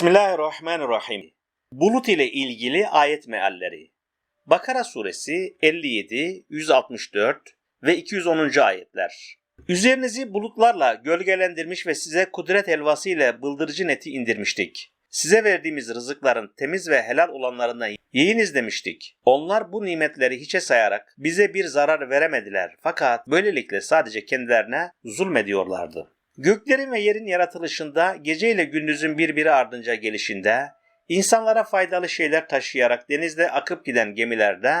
Bismillahirrahmanirrahim. Bulut ile ilgili ayet mealleri. Bakara suresi 57, 164 ve 210. ayetler. Üzerinizi bulutlarla gölgelendirmiş ve size kudret helvası ile bıldırıcı neti indirmiştik. Size verdiğimiz rızıkların temiz ve helal olanlarından yiyiniz demiştik. Onlar bu nimetleri hiçe sayarak bize bir zarar veremediler. Fakat böylelikle sadece kendilerine zulmediyorlardı. Göklerin ve yerin yaratılışında, gece ile gündüzün birbiri ardınca gelişinde, insanlara faydalı şeyler taşıyarak denizde akıp giden gemilerde,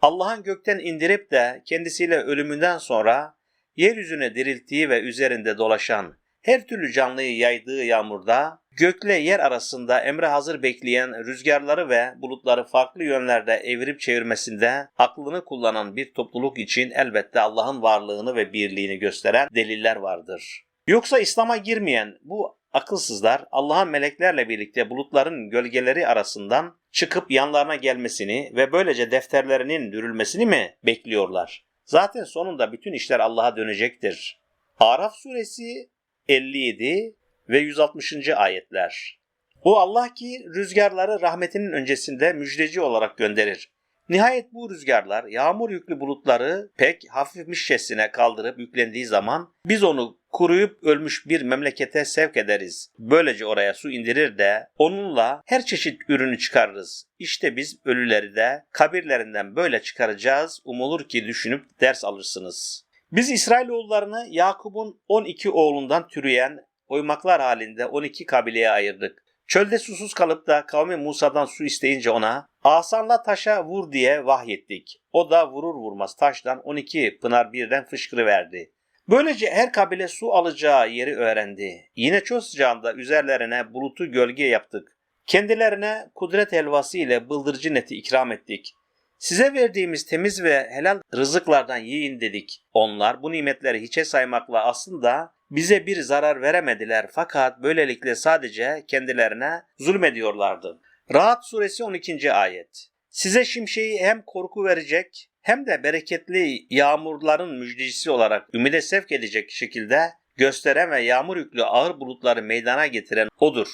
Allah'ın gökten indirip de kendisiyle ölümünden sonra yeryüzüne dirilttiği ve üzerinde dolaşan her türlü canlıyı yaydığı yağmurda, gökle yer arasında emre hazır bekleyen rüzgarları ve bulutları farklı yönlerde evirip çevirmesinde aklını kullanan bir topluluk için elbette Allah'ın varlığını ve birliğini gösteren deliller vardır. Yoksa İslam'a girmeyen bu akılsızlar Allah'ın meleklerle birlikte bulutların gölgeleri arasından çıkıp yanlarına gelmesini ve böylece defterlerinin dürülmesini mi bekliyorlar? Zaten sonunda bütün işler Allah'a dönecektir. Araf suresi 57 ve 160. ayetler. O Allah ki rüzgarları rahmetinin öncesinde müjdeci olarak gönderir. Nihayet bu rüzgarlar yağmur yüklü bulutları pek hafifmişçesine kaldırıp yüklendiği zaman biz onu kuruyup ölmüş bir memlekete sevk ederiz. Böylece oraya su indirir de onunla her çeşit ürünü çıkarırız. İşte biz ölüleri de kabirlerinden böyle çıkaracağız. Umulur ki düşünüp ders alırsınız. Biz İsrailoğullarını Yakup'un 12 oğlundan türeyen oymaklar halinde 12 kabileye ayırdık. Çölde susuz kalıp da kavmi Musa'dan su isteyince ona asanla taşa vur diye vahyettik. O da vurur vurmaz taştan 12 pınar birden fışkırıverdi. Böylece her kabile su alacağı yeri öğrendi. Yine çöl sıcağında üzerlerine bulutu gölge yaptık. Kendilerine kudret helvası ile bıldırcı neti ikram ettik. Size verdiğimiz temiz ve helal rızıklardan yiyin dedik. Onlar bu nimetleri hiçe saymakla aslında bize bir zarar veremediler fakat böylelikle sadece kendilerine zulmediyorlardı. Rahat suresi 12. ayet. Size şimşeği hem korku verecek hem de bereketli yağmurların müjdecisi olarak ümide sevk edecek şekilde gösteren ve yağmur yüklü ağır bulutları meydana getiren odur.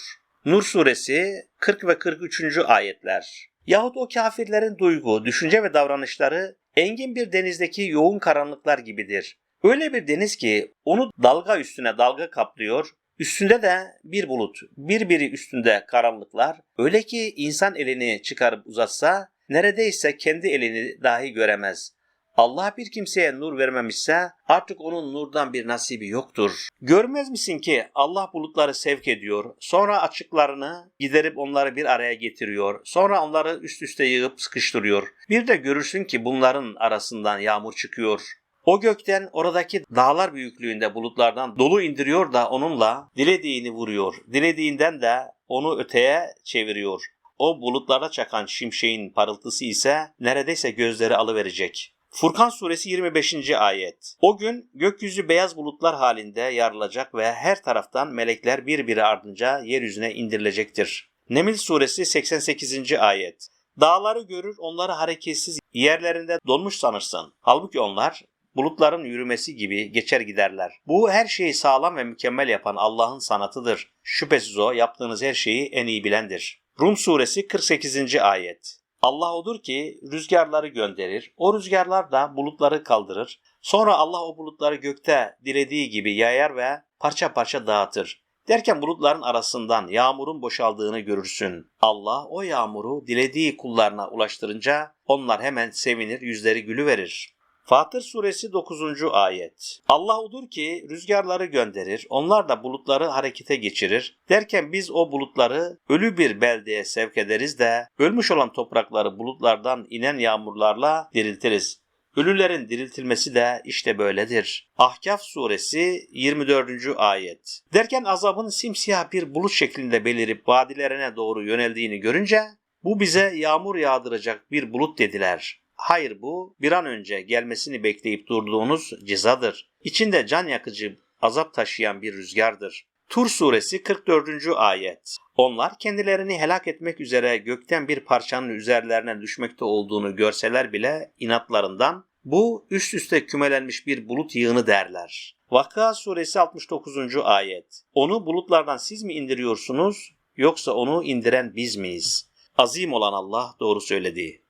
Nur suresi 40 ve 43. ayetler. Yahut o kafirlerin duygu, düşünce ve davranışları engin bir denizdeki yoğun karanlıklar gibidir. Öyle bir deniz ki onu dalga üstüne dalga kaplıyor, üstünde de bir bulut, birbiri üstünde karanlıklar, öyle ki insan elini çıkarıp uzatsa neredeyse kendi elini dahi göremez. Allah bir kimseye nur vermemişse artık onun nurdan bir nasibi yoktur. Görmez misin ki Allah bulutları sevk ediyor, sonra açıklarını giderip onları bir araya getiriyor, sonra onları üst üste yığıp sıkıştırıyor. Bir de görürsün ki bunların arasından yağmur çıkıyor. O gökten oradaki dağlar büyüklüğünde bulutlardan dolu indiriyor da onunla dilediğini vuruyor. Dilediğinden de onu öteye çeviriyor. O bulutlara çakan şimşeğin parıltısı ise neredeyse gözleri alıverecek. Furkan suresi 25. ayet. O gün gökyüzü beyaz bulutlar halinde yarılacak ve her taraftan melekler birbiri ardınca yeryüzüne indirilecektir. Nemil suresi 88. ayet. Dağları görür onları hareketsiz yerlerinde donmuş sanırsın. Halbuki onlar bulutların yürümesi gibi geçer giderler. Bu her şeyi sağlam ve mükemmel yapan Allah'ın sanatıdır. Şüphesiz o yaptığınız her şeyi en iyi bilendir. Rum suresi 48. ayet. Allah odur ki rüzgarları gönderir. O rüzgarlar da bulutları kaldırır. Sonra Allah o bulutları gökte dilediği gibi yayar ve parça parça dağıtır. Derken bulutların arasından yağmurun boşaldığını görürsün. Allah o yağmuru dilediği kullarına ulaştırınca onlar hemen sevinir, yüzleri gülüverir. Fatır suresi 9. ayet. Allah odur ki rüzgarları gönderir, onlar da bulutları harekete geçirir. Derken biz o bulutları ölü bir beldeye sevk ederiz de ölmüş olan toprakları bulutlardan inen yağmurlarla diriltiriz. Ölülerin diriltilmesi de işte böyledir. Ahkaf suresi 24. ayet. Derken azabın simsiyah bir bulut şeklinde belirip vadilerine doğru yöneldiğini görünce bu bize yağmur yağdıracak bir bulut dediler. Hayır bu bir an önce gelmesini bekleyip durduğunuz cezadır. İçinde can yakıcı azap taşıyan bir rüzgardır. Tur suresi 44. ayet. Onlar kendilerini helak etmek üzere gökten bir parçanın üzerlerine düşmekte olduğunu görseler bile inatlarından bu üst üste kümelenmiş bir bulut yığını derler. Vakka suresi 69. ayet. Onu bulutlardan siz mi indiriyorsunuz yoksa onu indiren biz miyiz? Azim olan Allah doğru söyledi.